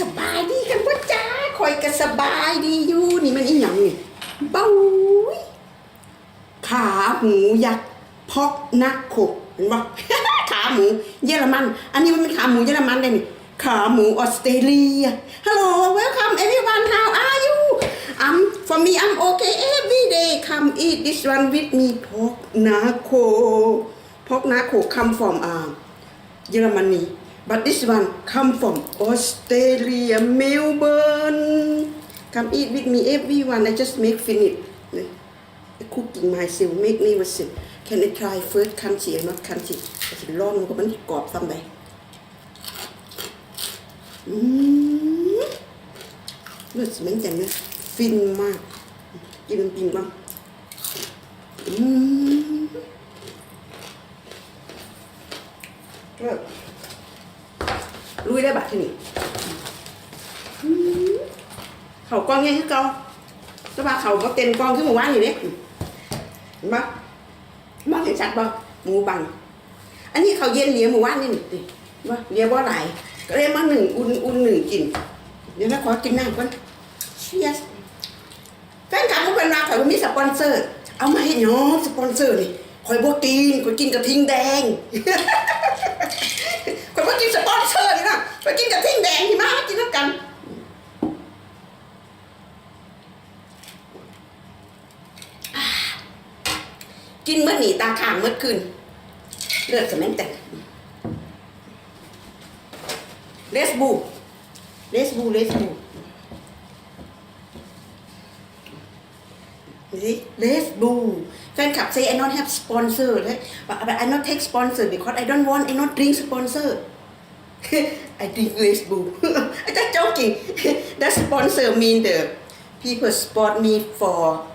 สบายดีกันบ่จ้าคอยก็สบายดีอยู่ นี่มันอีหยังนี่เบ้าขาหมูยักษ์พอกนักขบเห็นปะขาหมูเยอรมัน อันนี้มันเป็นขาหมูเยอรมันได้นี่ขาหมูออสเตรเลีย Hello welcome everyone how are you I'm for me I'm okay every day come มอิทดิส์วั with me พอกนักโคพอกนัาโค come from เยอรมนี but this one come from Australia Melbourne come eat with me everyone I just make finish I cooking myself make me myself can I try first country or not country สิร้อนมันก็มันกรอบซ้ำไปอืมเลือดเหม็นจังนะฟินมากกินมันปิงบ้างอืมเลุยได้บัตรที่นี่เขากล้องยังคือเก่าแต่ว่าเขาก็เต็มกล้องขึ้นมาว่านอยู่เนี่ยเห็นปะมองเห็นชัดปะหมูบัง อันนี้เขาเย็นเหลียหมูว่านนี่นี่ว่าเลียว่าไหลายก็เลยมาหนึ่งอุ่นอุ่นหนึ่งกิน เดี๋ยวนะขอกินน้ำก่อนเชียสแฟนคลับเขาเป็นราข่อยมีสปอนเซอร์ เอามาให้น้องสปอนเซอร์นี่ข่อยบ่กินข่อยกินกระทิงแดง ข่อกินสปอนเซอร์นี่นะข่อกินกระทิงแดงที่มากินน้ำกันกินเมื่อหนีตาข่างเมื่อคืนเลือดสมัยแต่เลสบูเลสบูเลสบูสิเลสบูแฟนคลับ say I not have sponsor เลย but but I not take sponsor because I don't want I not drink sponsor I drink Let's Boo I just joking that sponsor mean the people support me for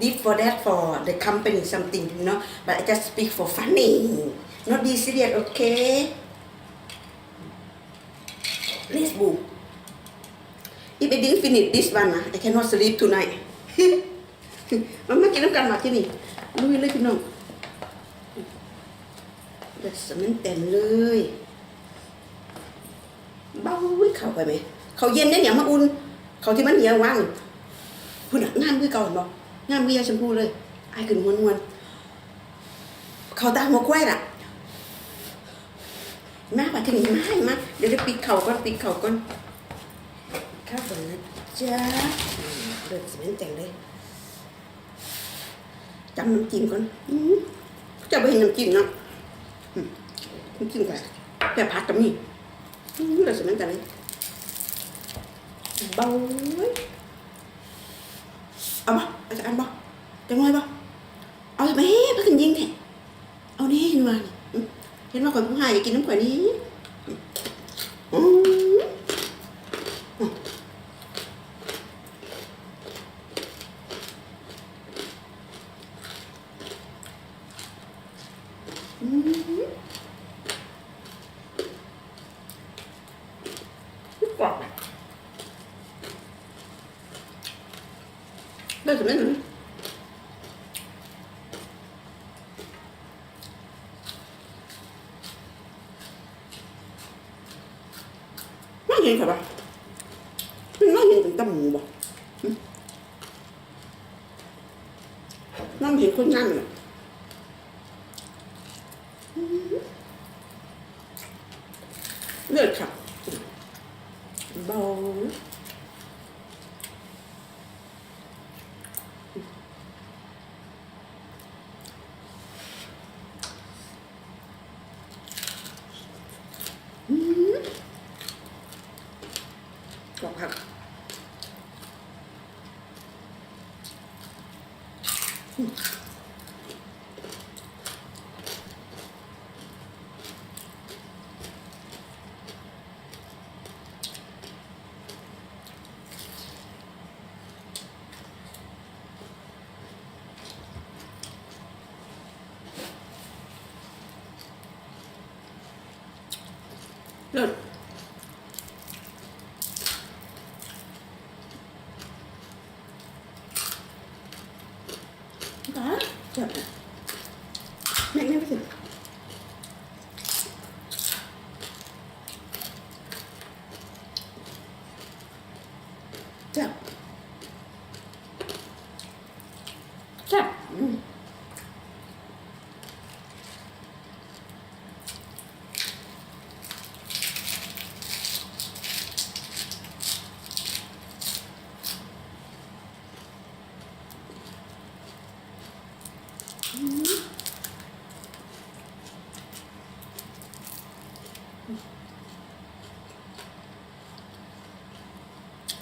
this for that for the company something you know but I just speak for funny not be serious okay Let's book if I didn't finish this one I cannot sleep tonight มันมากินน้ำกันมาที่นี่ลุยเลยพี่น้องเด็ดสมันเต็มเลย เบ้าเข้าไปไหมเขาเย็นได้อย่างมาอุ่น เขาที่มันเหนียวว่างพุ่นน่ะงามคือเก่าเห็นบอกงามเวียาชมพูเลยไอ้ขึ้นมวนมวนๆเขาตาหัวควายล่ะมาป่ะที่นี่มาให้มาเดี๋ยวได้ปิดเข่าก่อนปิดเข่าก่อนข้าวนนะจ๊ะเดือดสมันแต่งเลยจำน้ำจิ้มก่อนอือจะไปเห็นน้ำจิ้มเนาะน้ำจิ้มก่อนแต่ผัดกับนี่ อื้อเราสมันแต่เลยเบาเว้ยเอาบ่เอาจะอันบ่จะง่อยบ่เอาไปเพื่อกินยิงแท้เอานี่เห็นว่านี่อื้อเห็นว่าคนผู้หายอยากกินน้ำข่อยนี้อืม กรอบ ได้สำเร็จไหมไม่เห็นค่ะปะมันไม่เห็นถึงตำหมูบ่หึน้ำเห็นคนนั่นน่ะอืมเลือดค่ะ เบาอืมกรอบครับเลิศก็จับแม่ไม่ไปสิ จับจับอืม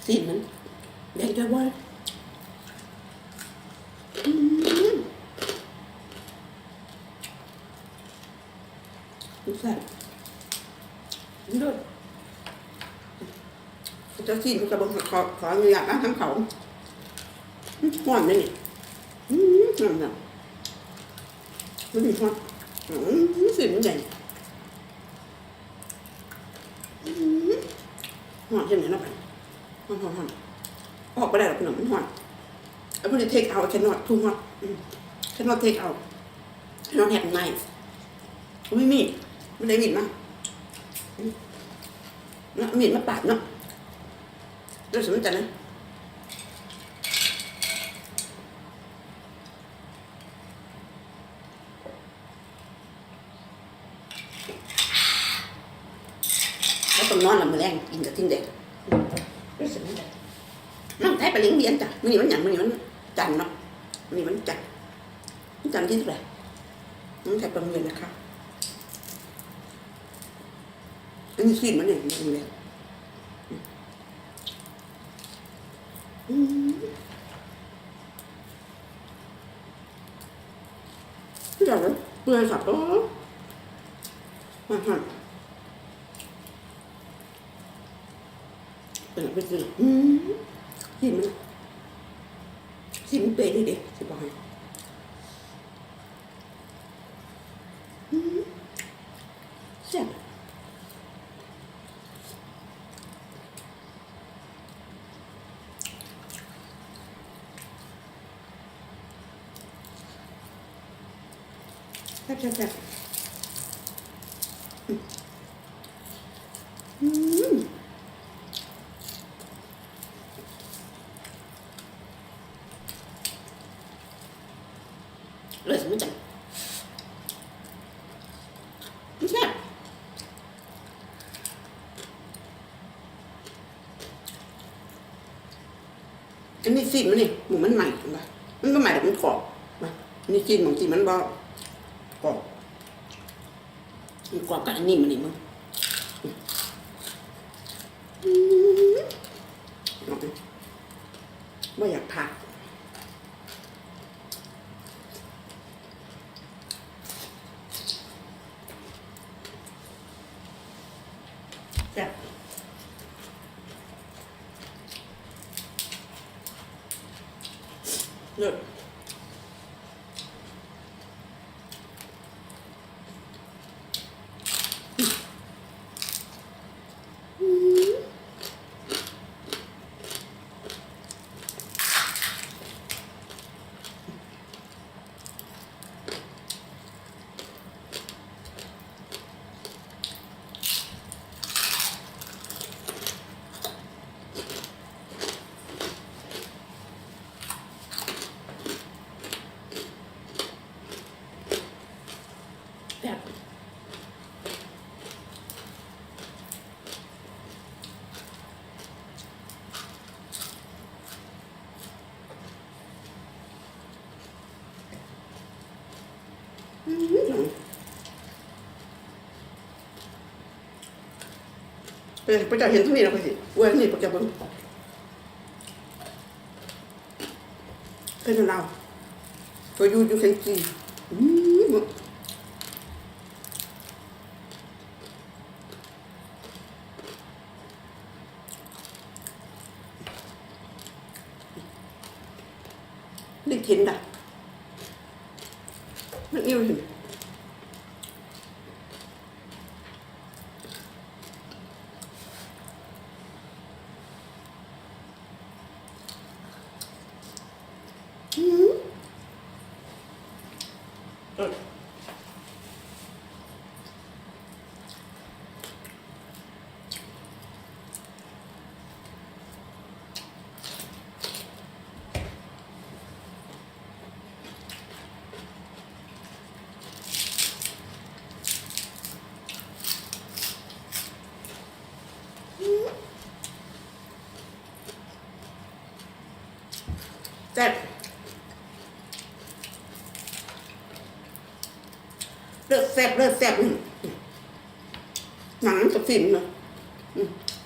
สีมันแดงจะว่าอืมดูแซ่บดูจะสีมันกระบอกขอขออนุญาตนะทั้งเขาหวานเลยนี่อืมนั่นน่ะดูดิหวานอืมสีมันใหญ่หวานจังเลยนะไป หอนหอนหอนออกไปได้หรอกขนมมันหอนไอ้พวกนี้เทคเอาแค่นอตทูฮอตแค่นอตเทคเอาแค่นอตแฮปไนส์ไม่มีไม่ได้มีดมาเนาะมีดมาปาดเนาะเรื่องสมจันนะแล้วต้องนอนหลับมือแรงกินกับทิ้งเด็ก รู้สึกไม่ได้น้องไทยไปเลี้ยงเรียนจ้ะมันนี่มันหยังมันนี่มันจันเนาะมันนี่มันจันมันจันทร์ที่เท่าไหร่น้องไทยไปรงเรียนนะคะอันนี้ซีนมันเนี่ยมันอยู่แล้วอืมเปลือยเลยเปลือยสับโอ้มาฮะ เป็นอะไรเป็นสิอืมซีนมันซีนมันเปรี้ยวดิสิบอกให้อืมแซ่บแซ่บแซ่บแซ่บอืมเลยสมมติจังแซ่บ อันนี้ซีนมันนี่หมูมันใหม่เห็นปะมันก็ใหม่แต่มันกรอบมานี่กินบางทีมันบอกรอบมันกรอบกับอันนี้มันนี่มึงอืมเอาไปไม่อยากผักแซ่บเลิศ แบบอืม พระเจ้าเห็นทั้งนี้แล้วไปสิเว้ยนี่พระเจ้าเบิ้งเป็นเราตัวยูยูเซนจีอืม Đi chín đã Nó yêu gì Ừ. Ừ. แซ่บเลือดแซ่บเลือดแซ่บนี่หนังมันจะฟินเลย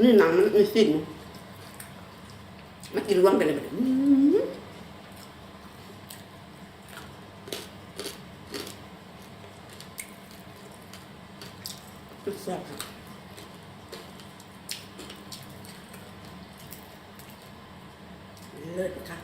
นี่หนังมันมีฟินมากินรวมกันเลยอื้อหือแซ่บครับเลิศนะคะ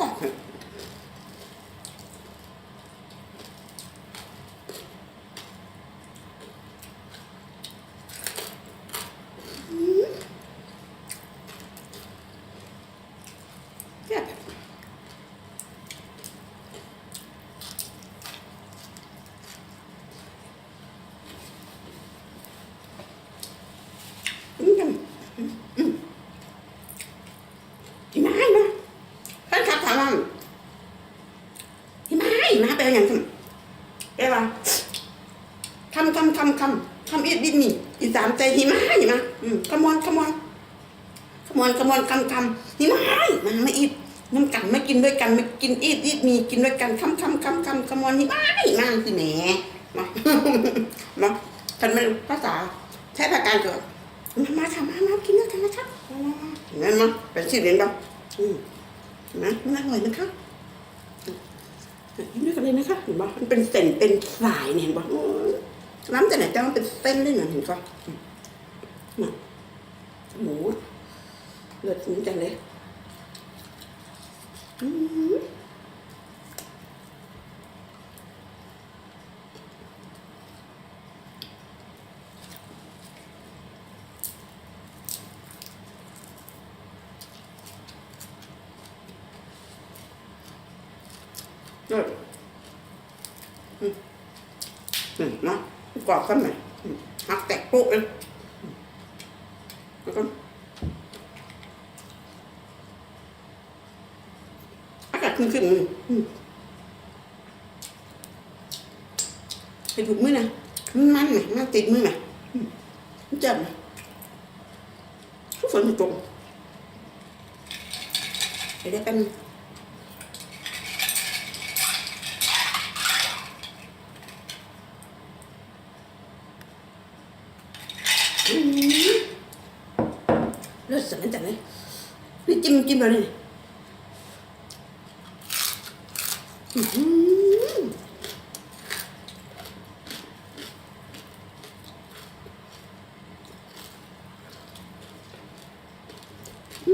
กรอบเลยแซ่บอืมอืมอืมกินได้นะ ท่านครับถามว่าที่มามาไปเอาอย่างทำไปว่าคำคำคำคำคำอีดดิมีอีสามใจหิมะหิมะอืมขมอนขมอนขมอนขมอนคำคำหิมะมาไม่อีดน้ำกันไม่กินด้วยกันไม่กินอีดอีดมี กินด้วยกันคำคำคำคำขมอนหิมะหิมะสิแหนมามาท่านไม่รู้ภาษาใช้ภาษาการเกิดมามาค่ะมามากินด้วยกันนะครับมามาเห็นมาเป็นชื่อเรียนบ้างอืมเหนะมันอร่อยนะคะกินด้วยกันเลยนะคะเห็นปะมันเป็นเส้นเป็นสายเนี่ยเห็นปะอื้อน้ำแต่ไหนแจะมันเป็นเส้นเลยนะเห็นปะอืมน่ะหมูเลือดฟุ้งจังเลยอืมเลือดอืมอืมเนาะกรอบขึ้นไหมอืมหักแตกโป๊กเลยอืมแล้วก็อากาศขึ้นขึ้นๆเลยอืมให้ถูกมือนะมันมันไหมมันติด มือไหมอืมมันเจ็บไหมทุกฝนตกเดี๋ยวได้เป็นงเลือดสันจังเลยนี่จิ้มจิ้มเลยอือ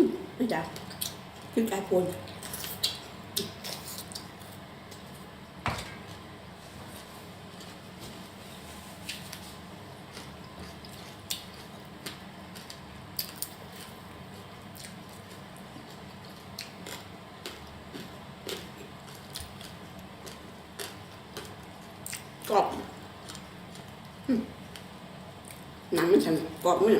มนี่จ้ะ ขึ้นกายปนกรอบหนังมันฉันกรอบมั้ย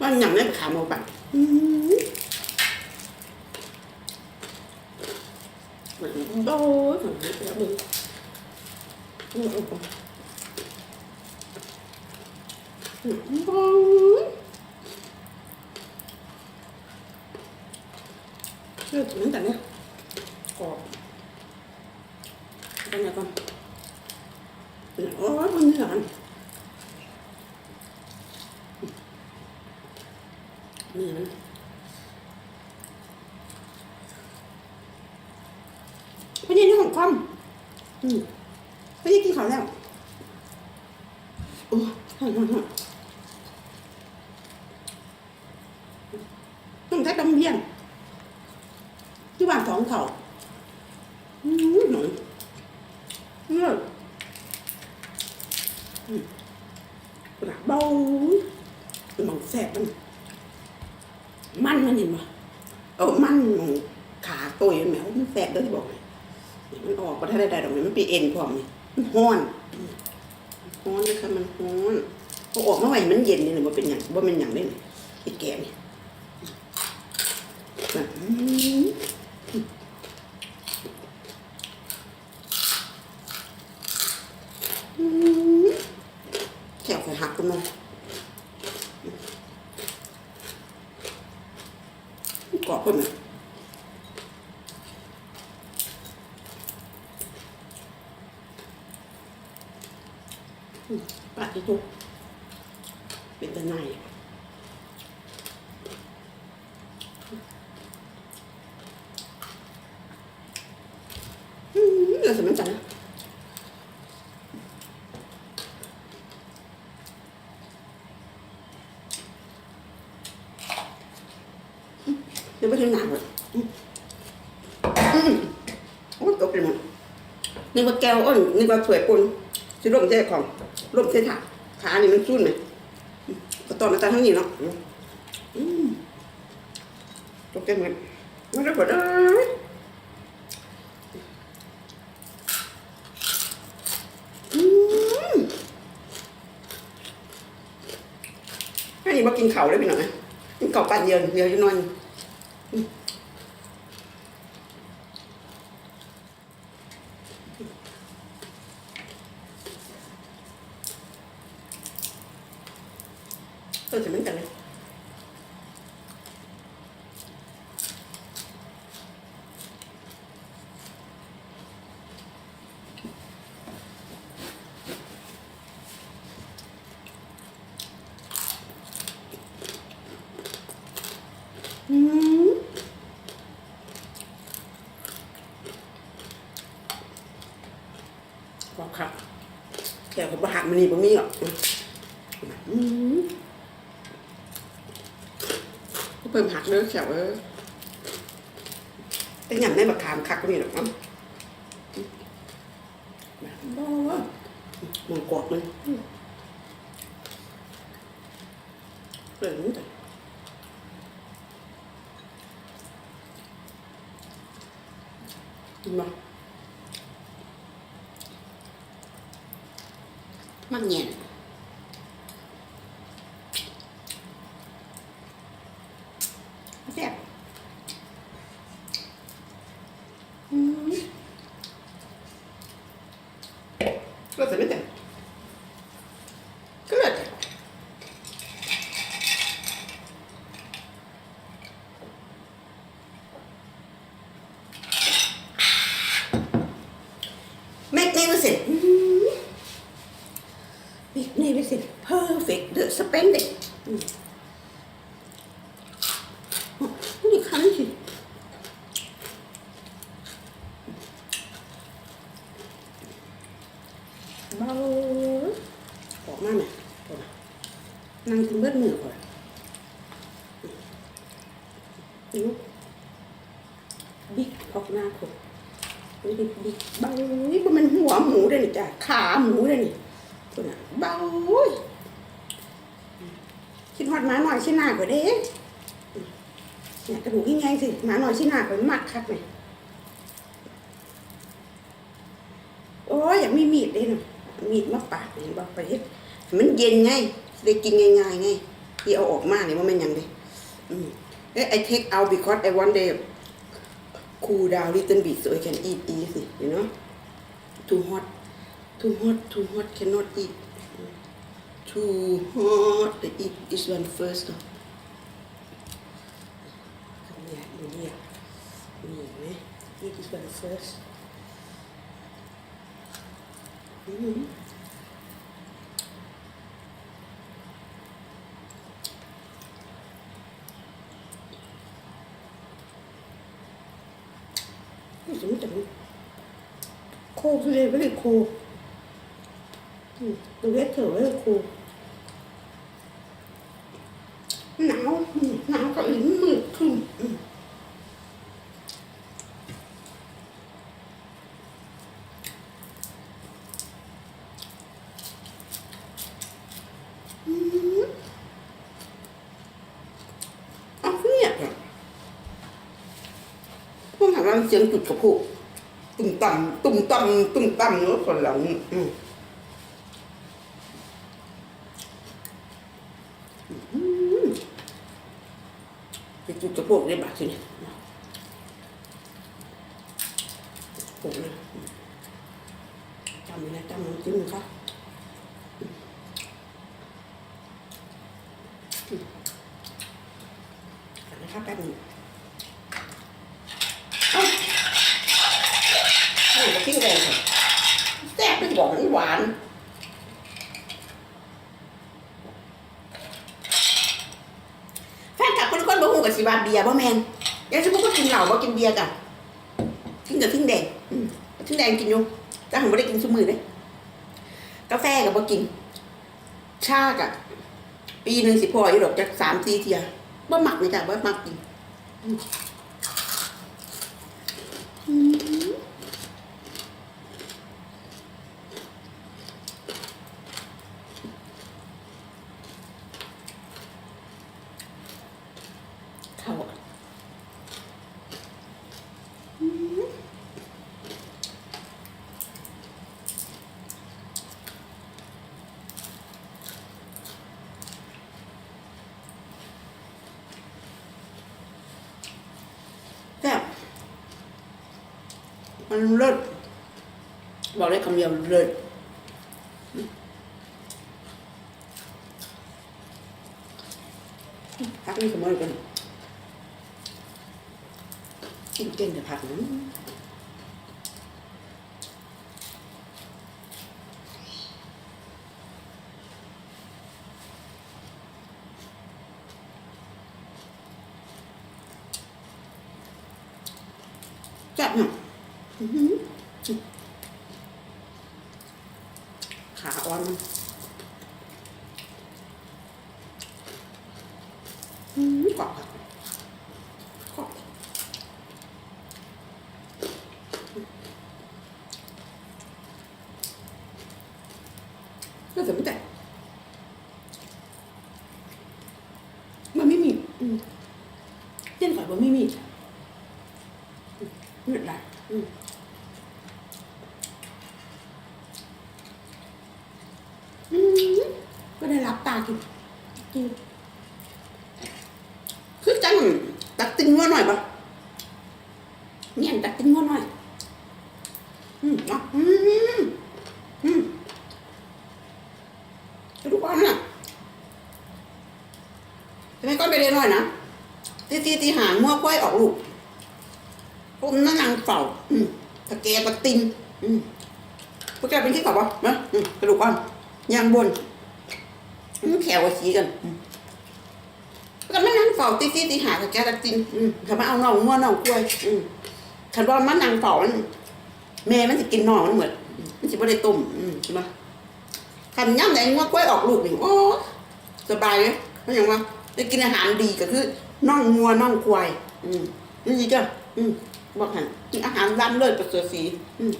ว่าอย่างนี้ขาหมูปั่นอืมเหมือนโอ้ยเหมือนแล้วมึงอืมอืมอืม บอยเลือดนั้นแต่เนี้ยกรอบเป็นไงก่อนโอ้ยมันเหนื่อยเห นี่มันไม่ใช่เรื่ของความอืมไม่ได้กินข้าวแล้วโอ้ยหันหันหันต้องใช้ตำเพียง ข้าวอืมหนุ่มเลิศอืมกระเบาหมองแซ่บมัน มันมันเห็นปะเออมันหมองขาตัวมันแหมวมันแซ่บเด้อที่บอกเลยนี่มันออกมาถ้าได้ได้ดอกนี้มัน เป็นเอ็นพร้อมนี่มันห้อนห้อนนะคะมันห้อนพอออกมาไว้มันเย็นนี่เลยว่าเป็นอย่างว่าเป็นอย่างนี้เลยไอ้แก่นี่แบบแขวใส่หักกันมั้งกรอบเพิ่มไหมอืมปาดที่ทุกเป็นตะไนอืมเดี๋ยวสมันจังนะเดี๋ยวไปถึงหนังเลยอืมอืมโอ้ยตกไปหมดนึก ว่าแก้วอ้นนึกว่าถ้วยปุนสิร่มเจ้ของร่มเจ้ถักขานี่มันซุ่นไหมก็ตอนมาตาทั้งนี้เนาะตกใจเหมดไม่ได้กดเลยให้นี่มากินเขาได้ไปหน่อยกินเขาปั่นเดียวเดียวอยู่หนอน แต่ผมหักมันนี่ผมมีหรอกก็เพิ่มหักเนื้อแขวเออแต่ยังได้แบบขามคักก็มีหรอกมั้งบ้าว่ะมันกรอบเลยเปิดรู้แต่มา เงียนแซ่บอืมก็ É pendente. มันเย็นไงได้กินง่ายๆไงที่เอาออกมาเนี่ยว่ามันหยังเลยอืมเอ้ย I take out because I want them cool down little bit so I can eat easy you know too hot too hot too hot cannot eat too hot I eat this one first though. เนี่ยดูเนี่ยนี่เห็นไหมนี่คือ the first อืมนี่สมมติว่าโคคือเลยไม่ได้โคอืมตัวเล็กเถอะไม่ได้โคหนาวหนาวก็อีกมืดขึ้นอืม ง เสียงจุดกระพุตุ่มต่ำตุ่มต่ำตุ่มต่ำเนื้อคนเหล่านี้มอืมไปจุดกระพุได้บาทสิเนี่ยโอ้เลยจำเลยนะจำน้ำจิ้มนะคะกันนะครับแป๊บนึง นี่ก็ทิ้งแดงค่ะแซ่บไม่บอกมันหวาน แฟนคลับคนคนบ่ฮู้ กับสิบาเบียร์บ่แมนยังสิบ่ก็กินเหล้าบ่กินเบียร์จ้ะกินกับทิ้งแดงอืมทิ้งแดงกินอยู่แต่ผมไม่ได้กินสมือเลยกาแฟกับบ่กิน ชากับปีหนึ่งสิพออยู่ดอกจาก3-4เทียบ่หมักเลยจ้ะบ่มักกิน เข้าอะอืมแซ่บ มันเลิศบอกได้คำเดียวเลิศพักนี่ขโมยกันกินเก่งแต่ผักนั้นจับหน่อยอื้อหือ ขาอ่อนอืมกรอบกรอบก็สมมติมันไม่มีอืมเต้นก่อนว่าไม่มีอืมเลือดไหลอืมอืมก็ได้รับตากินกินคือจังตักติ้งงัวหน่อยปะเนี่ยตักติ้งงัวหน่อย อืมเนาะอืมอืม ทุกวันน่ะทำไมก้อนไปเรียนหน่อยนะตีตีตีหางมั่วกล้วยออกลูกผมนั่งนางเฝ้าอืมตะแกตะตินอืมพวกแกเป็นที่ขับวะนะอืมกระดูกอ่อนยางบนอืมแขวสีกันอืมก็มานั่งเฝ้าตีตีตีหางตะแกตะตินอืมเขามาเอา น่องมัวน่องกล้วย อืมคันว่ามันนั่งเฝ้ามันแม่มันจะกินน่องมันเหมือนมันจะไม่ได้ต้มอืมใช่ไหมคันย่ำแดงว่ากล้วยออกลูกนี่โอ้สบายเลยเพราะอย่างว่าได้กินอาหารดีก็คือน่องงัวน่องควายอืมนี่จ้ะอืมบอกหันกินอาหารล้ำเลิศประเสริฐสีอืม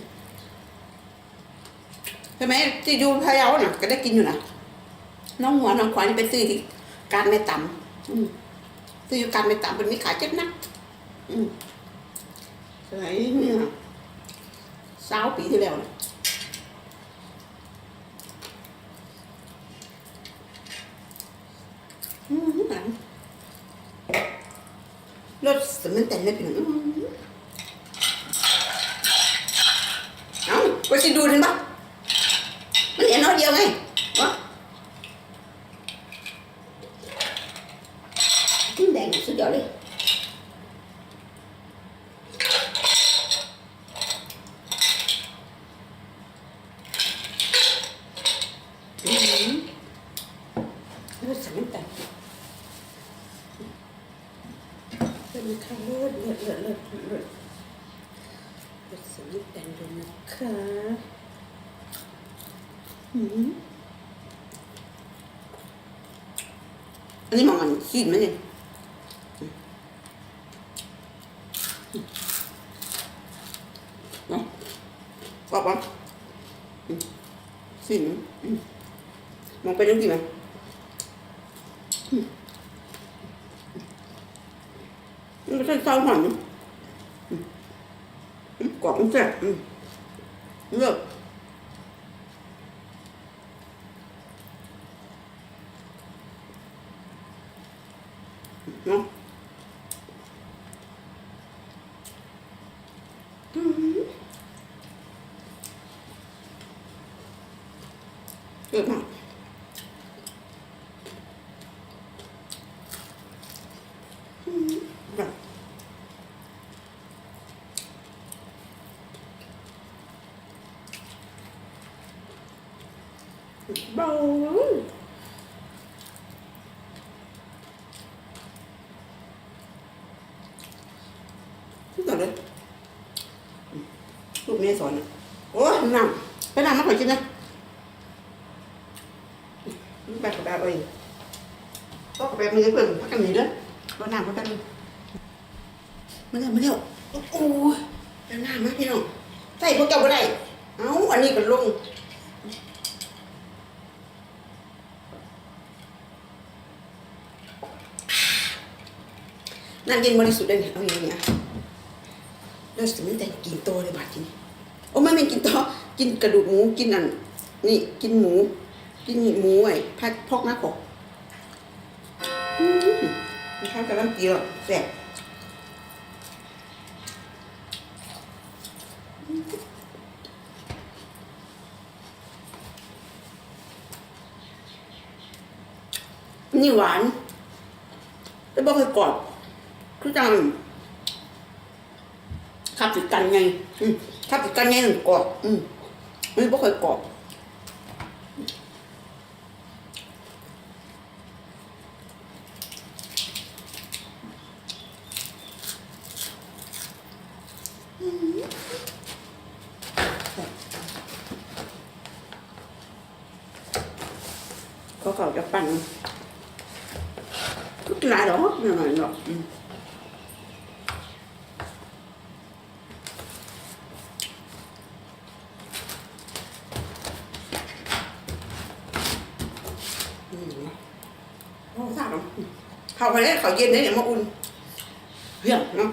ใช่ไหมที่อยู่พะเยาน่ะ ก็ได้กินอยู่นะน่องงัวน่องควายนี่ไปซื้อที่การไม่ต่ำอืมซื้ออยู่การไม่ต่ำเป็นมีขายเจ็ดนัก อืมสมัยเนี่ยสาวปีที่แล้วนะอืมหนังรสสมันแต่งได้เป็นอืมเอ้าก็สิดูเห็นปะมันเห็นน้อยเดียวไงวะอืมแดงสุดยอดเลยอืมรสสมันแต่ง เป็นค่ะเลิศเลิศเลิศเลิศเลิศเป็นสนิทแต่งเลยนะคะอืมอั นี่มองมันขีดไหมเนี่ยกรอบปะอืมขีดมันมองไปยังกี่ไหมมันไม่ใช่เศร้าหอนอืม กรอบมันแซ่บอืมเลือก เนาะอืมเยอะมากอืมแบบ เบาทุกอย่างเลยลูกแม่สอนโอ้น้ำไปน้ำมาขอกินนะไปกับแบบเองก็กับแบบมือเพิ่อนพักกันหนีเด้อรดน้ำพักกันมาเร็วมาเร็วโอ้ยเดี๋ยวน้ำมากพี่น้องใส่พวกเจ้าบ่ได้เอ้าอันนี้ก็ลงน้ำเย็นบริสุทธิ์เลยเนี่ยเอาอย่างเงี้ยเราสมัยแต่กินโตเลยบาดทีนี้ อ้ไม่ไม่กินโตกินกระดูกหมูกินอันนี่กินหมู กินหมูไอ้พัดพอกหน้าขกอืมมันข้าวกระลำเกี๊ยวแซ่บนี่หวานแต่บอกให้กรอบคือจังขับติดกันไง อืม ขับติดกันไงหนึ่งกรอบอืมไม่เคยกรอบอืมเขาเขาจะปั่นทุกหลายหรอกหน่อยๆหรอกอืม อืมโอ้ทราบแล้ว เขาไปแล้วเขาเย็นได้เนี่ยมาอุ่นเฮียเนาะ